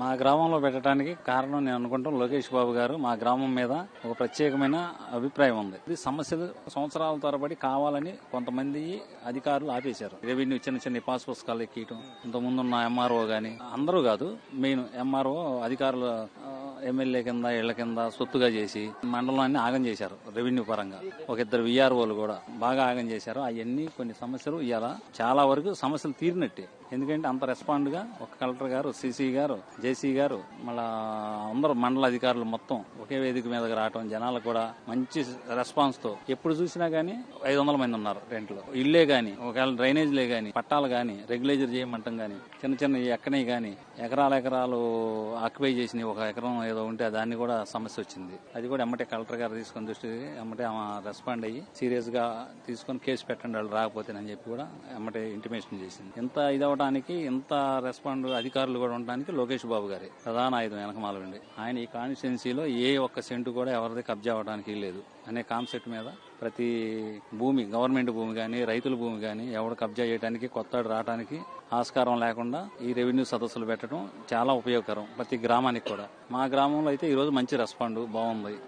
మా గ్రామంలో పెట్టడానికి కారణం నేను అనుకుంటాం లోకేష్ బాబు గారు. మా గ్రామం మీద ఒక ప్రత్యేకమైన అభిప్రాయం ఉంది. ఇది సమస్యలు సంవత్సరాల తరబడి కావాలని కొంతమంది అధికారులు ఆపేశారు. రెవెన్యూ చిన్న చిన్న పాస్ పుస్తకాలు ఎక్కియటం ఇంతకుముందు ఉన్న ఎంఆర్ఓ గాని అందరూ కాదు మెయిన్ ఎంఆర్ఓ అధికారులు ఎమ్మెల్యే కింద ఇళ్ళ కింద సొత్తుగా చేసి మండలాన్ని ఆగం చేశారు రెవెన్యూ పరంగా. ఒక ఇద్దరు విఆర్ఓలు కూడా బాగా ఆగం చేశారు. అవన్నీ కొన్ని సమస్యలు ఇవాళ చాలా వరకు సమస్యలు తీరినట్టే. ఎందుకంటే అంత రెస్పాండ్గా ఒక కలెక్టర్ గారు సిసి గారు జేసీ గారు మళ్ళా అందరూ మండల అధికారులు మొత్తం ఒకే వేదిక మీదకి రావటం జనాలు కూడా మంచి రెస్పాన్స్తో ఎప్పుడు చూసినా గానీ ఐదు వందల మంది ఉన్నారు రెంట్లో. ఇల్లే గాని ఒకవేళ డ్రైనేజ్లే గాని పట్టాలు గాని రెగ్యులేజర్ చేయమంటాం గాని చిన్న చిన్న ఎక్కనే గాని ఎకరాల ఎకరాలు ఆక్యుపై చేసిన ఒక ఎకరం ఏదో ఉంటే దాన్ని కూడా సమస్య వచ్చింది. అది కూడా ఎమ్మటే కలెక్టర్ గారు తీసుకొని దృష్టి ఎమ్మటే ఆమె రెస్పాండ్ అయ్యి సీరియస్గా తీసుకొని కేసు పెట్టండి వాళ్ళు రాకపోతేనని చెప్పి కూడా ఎమ్మటే ఇంటిమేషన్ చేసింది. ఇంత ఇదవడానికి ఇంత రెస్పాండ్ అధికారులు కూడా ఉండడానికి లోకేష్ బాబు గారి. ప్రధాన ఆయుధం వెనకమాలండి ఆయన ఈ కాన్స్టిట్యున్సీలో ఏ ఒక్క సెంటు కూడా ఎవరిది కబ్జా అవడానికి లేదు అనే కాన్సెప్ట్ మీద ప్రతి భూమి గవర్నమెంట్ భూమి కానీ రైతుల భూమి కానీ ఎవడు కబ్జా చేయడానికి కొత్త రావడానికి ఆస్కారం లేకుండా ఈ రెవెన్యూ సదస్సులు పెట్టడం చాలా ఉపయోగకరం ప్రతి గ్రామానికి కూడా. మా గ్రామంలో అయితే ఈరోజు మంచి రెస్పాండ్ బాగుంది.